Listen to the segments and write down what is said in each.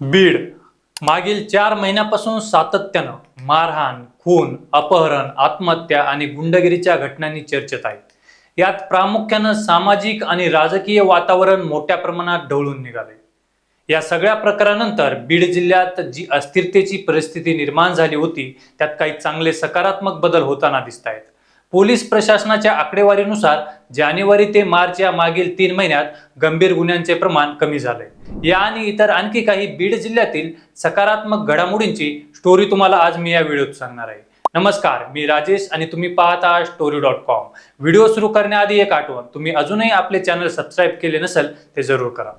बीड. मागील चार महिन्यापासून सातत्यानं मारहाण खून अपहरण आत्महत्या आणि गुंडगिरीच्या घटनांनी चर्चेत आहेत. यात प्रामुख्यानं सामाजिक आणि राजकीय वातावरण मोठ्या प्रमाणात ढवळून निघाले या सगळ्या प्रकारानंतर बीड जिल्ह्यात जी अस्थिरतेची परिस्थिती निर्माण झाली होती त्यात काही चांगले सकारात्मक बदल होताना दिसत आहेत पोलीस प्रशासनाच्या आकडेवारीनुसार जानेवारी ते मार्च या मागील तीन महिन्यात गंभीर गुन्ह्यांचे प्रमाण कमी झाले या आणि इतर आणखी काही बीड जिल्ह्यातील सकारात्मक घडामोडींची स्टोरी तुम्हाला आज मी या व्हिडिओत सांगणार आहे. नमस्कार मी राजेश आणि तुम्ही पाहता स्टोरी डॉट कॉम व्हिडिओ सुरू करण्याआधी एक आठवण तुम्ही अजूनही आपले चॅनल सबस्क्राईब केले नसेल ते जरूर करा.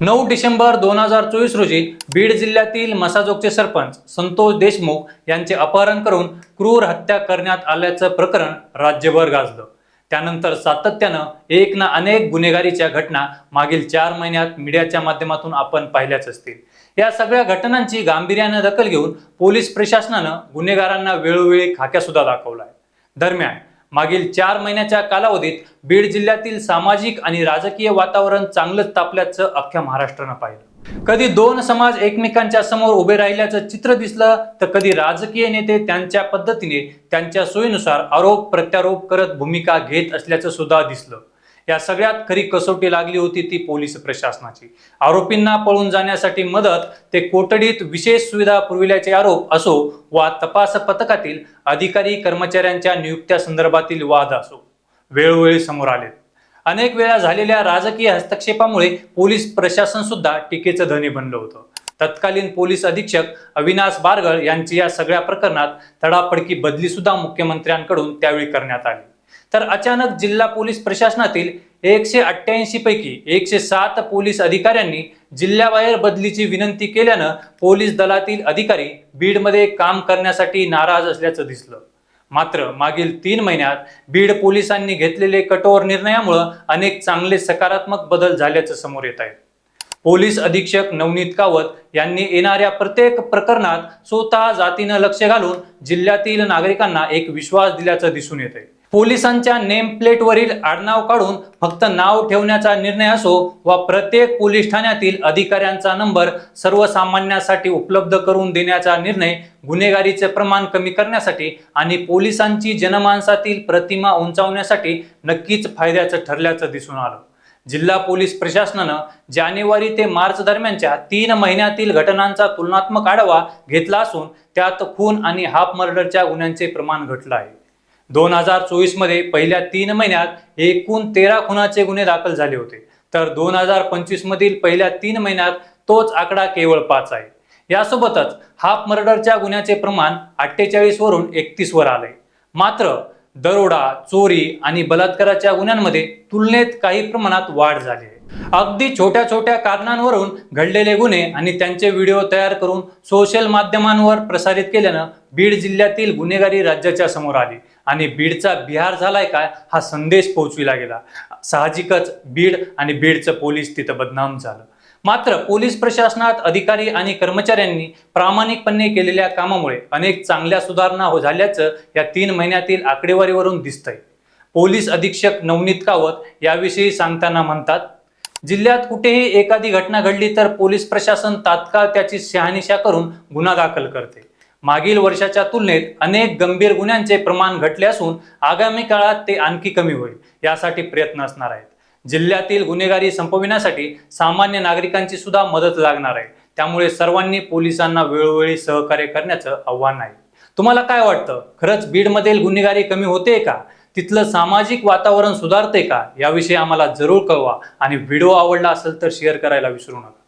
नऊ डिसेंबर दोन हजार चोवीस रोजी बीड जिल्ह्यातील मसाजोगचे सरपंच संतोष देशमुख यांचे अपहरण करून क्रूर हत्या करण्यात आल्याचं प्रकरण राज्यभर गाजलं. त्यानंतर सातत्यानं एक ना अनेक गुन्हेगारीच्या घटना मागील चार महिन्यात मीडियाच्या माध्यमातून आपण पाहिल्याच असतील. या सगळ्या घटनांची गांभीर्यानं दखल घेऊन पोलीस प्रशासनानं गुन्हेगारांना वेळोवेळी खाक्या सुद्धा दाखवलाय. दरम्यान मागील चार महिन्याच्या कालावधीत बीड जिल्ह्यातील सामाजिक आणि राजकीय वातावरण चांगलंच तापल्याचं अख्ख्या महाराष्ट्रानं पाहिलं. कधी दोन समाज एकमेकांच्या समोर उभे राहिल्याचं चित्र दिसलं तर कधी राजकीय नेते त्यांच्या पद्धतीने त्यांच्या सोयीनुसार आरोप प्रत्यारोप करत भूमिका घेत असल्याचं सुद्धा दिसलं. या सगळ्यात खरी कसोटी लागली होती ती पोलीस प्रशासनाची. आरोपींना पळून जाण्यासाठी मदत ते कोठडीत विशेष सुविधा पुरविल्याचे आरोप असो वा तपास पथकातील अधिकारी कर्मचाऱ्यांच्या नियुक्त्या संदर्भातील वाद असो वेळोवेळी समोर आले अनेक वेळा झालेल्या राजकीय हस्तक्षेपामुळे पोलीस प्रशासन सुद्धा टीकेचं धनी बनलं होतं. तत्कालीन पोलीस अधीक्षक अविनाश बारगळ यांची या सगळ्या प्रकरणात तडापडकी बदली सुद्धा मुख्यमंत्र्यांकडून त्यावेळी करण्यात आली. तर अचानक जिल्हा पोलीस प्रशासनातील एकशे अठ्ठ्याऐंशी पैकी एकशे सात पोलीस अधिकाऱ्यांनी जिल्ह्याबाहेर बदलीची विनंती केल्यानं पोलीस दलातील अधिकारी बीडमध्ये काम करण्यासाठी नाराज असल्याचं दिसलं. मात्र मागील तीन महिन्यात बीड पोलिसांनी घेतलेले कठोर निर्णयामुळं अनेक चांगले सकारात्मक बदल झाल्याचं समोर येत आहे. पोलीस अधीक्षक नवनीत कावत यांनी येणाऱ्या प्रत्येक प्रकरणात स्वतः जातीनं लक्ष घालून जिल्ह्यातील नागरिकांना एक विश्वास दिल्याचं दिसून येत आहे पोलिसांच्या नेमप्लेटवरील आडनाव काढून फक्त नाव ठेवण्याचा निर्णय असो वा प्रत्येक पोलीस ठाण्यातील अधिकाऱ्यांचा नंबर सर्वसामान्यांसाठी उपलब्ध करून देण्याचा निर्णय गुन्हेगारीचे प्रमाण कमी करण्यासाठी आणि पोलिसांची जनमानसातील प्रतिमा उंचावण्यासाठी नक्कीच फायद्याचं ठरल्याचं दिसून आलं. जिल्हा पोलीस प्रशासनानं जानेवारी ते मार्च दरम्यानच्या तीन महिन्यातील घटनांचा तुलनात्मक आढावा घेतला असून त्यात खून आणि हाफ मर्डरच्या गुन्ह्यांचे प्रमाण घटलं आहे. दोन हजार चोवीसमध्ये पहिल्या तीन महिन्यात एकूण तेरा खुनाचे गुन्हे दाखल झाले होते. तर दोन हजार पंचवीस मधील पहिल्या तीन महिन्यात तोच आकडा केवळ पाच आहे. यासोबतच हाफ मर्डरच्या गुन्ह्याचे प्रमाण अठ्ठेचाळीस वरून एकतीस वर मात्र दरोडा चोरी आणि बलात्काराच्या गुन्ह्यांमध्ये तुलनेत काही प्रमाणात वाढ झाली आहे. अगदी छोट्या छोट्या कारणांवरून घडलेले गुन्हे आणि त्यांचे व्हिडिओ तयार करून सोशल माध्यमांवर प्रसारित केल्यानं बीड जिल्ह्यातील गुन्हेगारी राज्याच्या समोर आली. आणि बीडचा बिहार झालाय काय हा संदेश पोहोचविला गेला. साहजिकच बीड आणि बीडचं पोलीस तिथं बदनाम झालं. मात्र पोलीस प्रशासनात अधिकारी आणि कर्मचाऱ्यांनी प्रामाणिकपणे केलेल्या कामामुळे अनेक चांगल्या सुधारणा हो झाल्याचं या तीन महिन्यातील आकडेवारीवरून दिसतंय. पोलीस अधीक्षक नवनीत कावत याविषयी सांगताना म्हणतात जिल्ह्यात कुठेही एखादी घटना घडली तर पोलीस प्रशासन तात्काळ त्याची शहानिशा करून गुन्हा दाखल करते. मागील वर्षाच्या तुलनेत अनेक गंभीर गुन्ह्यांचे प्रमाण घटले असून आगामी काळात ते आणखी कमी होईल यासाठी प्रयत्न असणार आहेत. जिल्ह्यातील गुन्हेगारी संपविण्यासाठी सामान्य नागरिकांची सुद्धा मदत लागणार आहे. त्यामुळे सर्वांनी पोलिसांना वेळोवेळी सहकार्य करण्याचं आव्हान आहे. तुम्हाला काय वाटतं? खरंच बीडमधील गुन्हेगारी कमी होते का? तिथलं सामाजिक वातावरण सुधारते का? याविषयी आम्हाला जरूर कळवा. आणि व्हिडिओ आवडला असेल तर शेअर करायला विसरू नका.